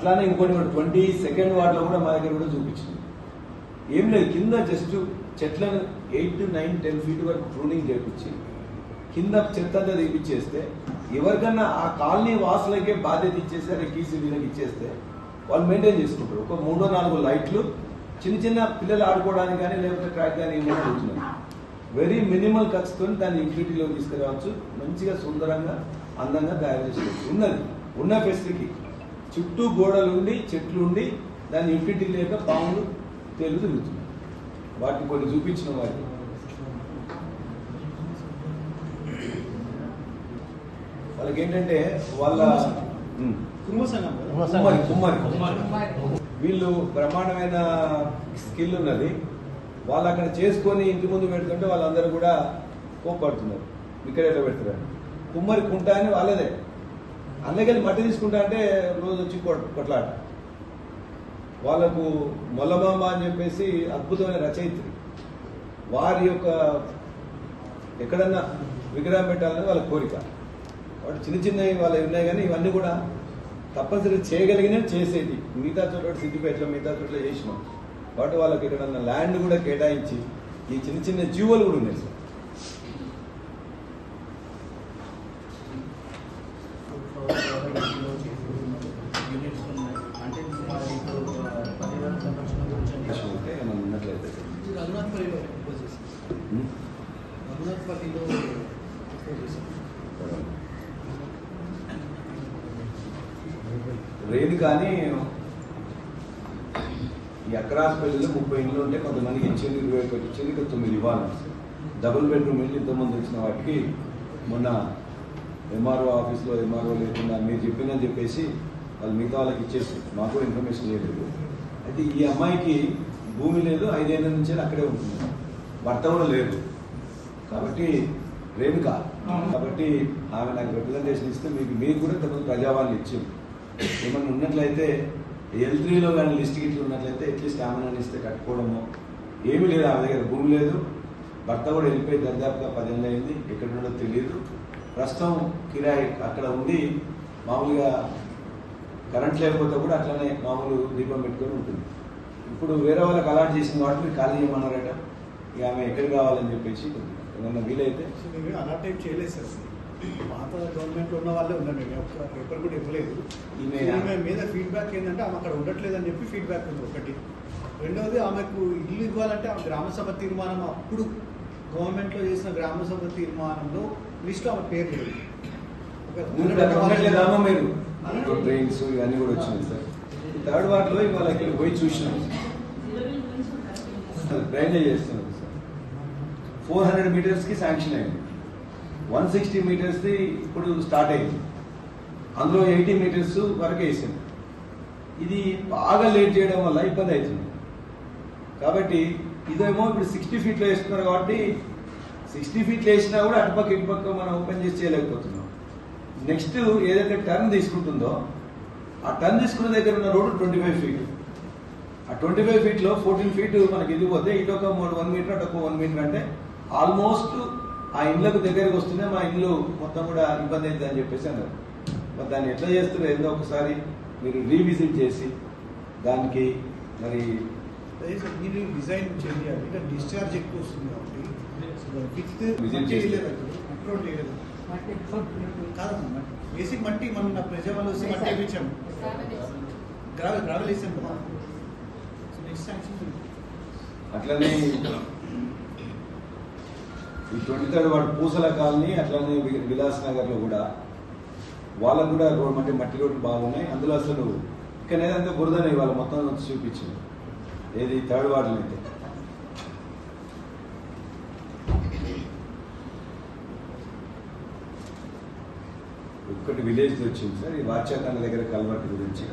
అట్లానే ఇంకోటి కూడా ట్వంటీ సెకండ్ వార్డులో కూడా మా దగ్గర కూడా చూపించింది. ఏం లేదు కింద జస్ట్ చెట్లను eight to nine ten feet వరకు ప్రూనింగ్ చేపించి కింద చెత్త అంతా తీపిచ్చేస్తే ఎవరికన్నా ఆ కాలనీ వాసులకే బాధ్యత ఇచ్చేస్తే అదే కీసీబీలకు ఇచ్చేస్తే వాళ్ళు మెయింటైన్ చేసుకుంటారు. ఒక మూడో నాలుగు లైట్లు చిన్న చిన్న పిల్లలు ఆడుకోవడానికి కానీ లేకపోతే ట్రాక్ కానీ ఏమైనా వెరీ మినిమల్ ఖర్చుతో దాన్ని యూటిలిటీలో తీసుకురావచ్చు. మంచిగా సుందరంగా అందంగా తయారు చేసుకోవచ్చు ఉన్నది. ఉన్న ఫెసిలిటీ చుట్టూ గోడలు ఉండి చెట్లు ఉండి దాని యూటిలిటీ లేక పాములు తేలు తిరుగుతున్నాయి. వాటిని కొన్ని చూపించిన వాటిని వాళ్ళకి ఏంటంటే వాళ్ళ? కుమ్మరి కుమ్మరి. వీళ్ళు బ్రహ్మాండమైన స్కిల్ ఉన్నది. వాళ్ళు అక్కడ చేసుకొని ఇంటి ముందు పెడుతుంటే వాళ్ళందరూ కూడా కోప్పడుతున్నారు. ఇక్కడ ఎట్లా పెడతారు కుమ్మరి కుంట అని వాళ్ళదే. అందుకని మట్టి తీసుకుంటా అంటే రోజు వచ్చి కొట్- కొట్లాట వాళ్ళకు మొల్లమామ అని చెప్పేసి అద్భుతమైన రచయిత్రి. వారి యొక్క ఎక్కడన్నా విగ్రహం పెట్టాలని వాళ్ళ కోరిక. వాటి చిన్న చిన్నవి వాళ్ళవి ఉన్నాయి కానీ ఇవన్నీ కూడా తప్పనిసరి చేయగలిగిన చేసేది. మిగతా చోట్ల సిద్దిపేటలో మిగతా చోట్ల చేసినాం. కాబట్టి వాళ్ళకి ఇక్కడ ల్యాండ్ కూడా కేటాయించి ఈ చిన్న చిన్న జీవులు కూడా ఉన్నాయి రఘునాథ్పల్లిలో లేదు కానీ ఈ అక్రాస్ పెళ్ళిలో ముప్పై ఇండ్లు ఉంటే కొంతమందికి ఇచ్చింది ఇరవై ఒకటి ఇచ్చింది ఇంకా తొమ్మిది ఇవ్వాలి డబుల్ బెడ్రూమ్ ఇల్లు ఇంతమంది వచ్చిన వాటికి మొన్న ఎంఆర్ఓ ఆఫీస్లో ఎంఆర్ఓ లేకుండా మీరు చెప్పిందని చెప్పేసి వాళ్ళు మిగతా వాళ్ళకి ఇచ్చేసి మాకు ఇన్ఫర్మేషన్ లేదు. అయితే ఈ అమ్మాయికి భూమి లేదు ఐదేళ్ళ నుంచి అక్కడే ఉంటుంది భర్త కూడా లేదు. కాబట్టి రేణుక కాబట్టి ఆమె నాకు రిప్రజెంటేషన్ ఇస్తే మీకు మీరు కూడా ఇంతకుముందు ప్రజావాళ్ళు ఇచ్చింది. ఏమన్నా ఉన్నట్లయితే ఎల్ త్రీలో కానీ లిస్ట్ గిట్లు ఉన్నట్లయితే ఎట్లీస్ట్ ఆమె ఇస్తే కట్టుకోవడము. ఏమీ లేదు ఆమె దగ్గర భూమి లేదు. భర్త కూడా వెళ్ళిపోయి దర్దాపుగా పదేళ్ళు అయింది. ఎక్కడ ఉండో తెలియదు ప్రస్తుతం కిరాయి అక్కడ ఉండి మామూలుగా కరెంట్ లేకపోతే కూడా అట్లనే మామూలు దీపం పెట్టుకొని ఉంటుంది. ఇప్పుడు వేరే వాళ్ళకి అలాట్ చేసిన వాటిని ఖాళీ చేయమన్నారట. ఇక ఆమె ఎక్కడ కావాలని చెప్పేసి ఏమన్నా వీలైతే? సో మేము అలా టైప్ చేయలేదు సార్. పాత గవర్నమెంట్లో ఉన్న వాళ్ళే ఉండండి ఒక్క పేపర్ కూడా ఇవ్వలేదు. ఈమె- ఈమె మీద ఫీడ్బ్యాక్ ఏంటంటే ఆమె అక్కడ ఉండట్లేదు అని చెప్పి ఫీడ్బ్యాక్ ఉంది ఒకటి. రెండవది ఆమెకు ఇల్లు ఇవ్వాలంటే ఆమె గ్రామ సభ తీర్మానం అప్పుడు గవర్నమెంట్లో చేసిన గ్రామ సభ తీర్మానంలో లిస్ట్లో ఆమె పేరు లేదు. ఒక ట్రైన్స్ ఇవన్నీ కూడా వచ్చినాయి సార్. థర్డ్ వార్డులో ఇవాళ ఇక్కడ పోయి చూసినాం. డ్రైనేజ్ చేస్తున్నారు సార్ ఫోర్ హండ్రెడ్ మీటర్స్కి శాంక్షన్ అయింది. వన్ సిక్స్టీ మీటర్స్ది ఇప్పుడు స్టార్ట్ అయింది. అందులో ఎయిటీ మీటర్స్ వరకు వేసింది ఇది బాగా లేట్ చేయడం వల్ల ఇబ్బంది అవుతుంది. కాబట్టి ఇదేమో ఇప్పుడు సిక్స్టీ ఫీట్లో వేస్తున్నారు కాబట్టి సిక్స్టీ ఫీట్లో వేసినా కూడా అటుపక్క ఇటుపక్క మనం ఓపెన్ చేసి చేయలేకపోతున్నాం. నెక్స్ట్ ఏదైతే టర్న్ తీసుకుంటుందో ఆ టర్న్ తీసుకున్న దగ్గర ఉన్న రోడ్డు ట్వంటీ ఫైవ్ ఫీట్. ఆ ట్వంటీ ఫైవ్ ఫీట్లో ఫోర్టీన్ ఫీట్ మనకి వెళ్ళిపోతే ఇటు ఒక వన్ మీటర్ అటు ఒక వన్ మీటర్ అంటే ఆల్మోస్ట్ ఆ ఇళ్ళకు దగ్గరికి వస్తూనే మా ఇల్లు మొత్తం కూడా ఇబ్బంది అయింది అని చెప్పేసి అన్నారు. మరి దాన్ని ఎట్లా చేస్తారో? ఏదో ఒకసారి మీరు రీవిజిట్ చేసి దానికి మరి డిజైన్ చేయాలి. అంటే డిశ్చార్జ్ ఎక్కువ వస్తుంది కాబట్టి విత్ అప్రోడ్ వేయలేదు కాదమ్మా బేసిక్ మట్టి మనం నా ప్రజ వాళ్ళు మట్టి వేయించాము. గ్రావెల్ గ్రావెల్ వేసాం కదా సో నెక్స్ట్ శాంక్షన్ అట్లనే ఈ ట్వంటీ థర్డ్ వాడు పూసల కాలనీ అట్లానే విలాస్ నగర్లో కూడా. వాళ్ళకు కూడా రోడ్ అంటే మట్టి రోడ్లు బాగున్నాయి. అందులో అసలు ఇక్కడ ఏదంతా బురదనే వాళ్ళు మొత్తం చూపించింది. ఏది థర్డ్ వార్డులో అయితే. ఒక్కటి విలేజ్ వచ్చింది సార్ ఈ వాచ్యాకాల దగ్గర కల్వర్ట్ గురించి.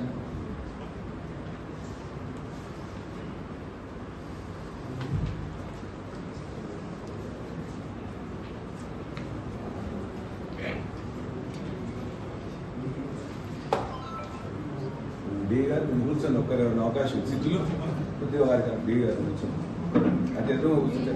డి గారు మీరు కూర్చొని ఒక్కరు అవకాశం సిటీలో కొద్దిగా వారికి డి గారు కూర్చొని అంటే ఎదురు కూర్చుంటే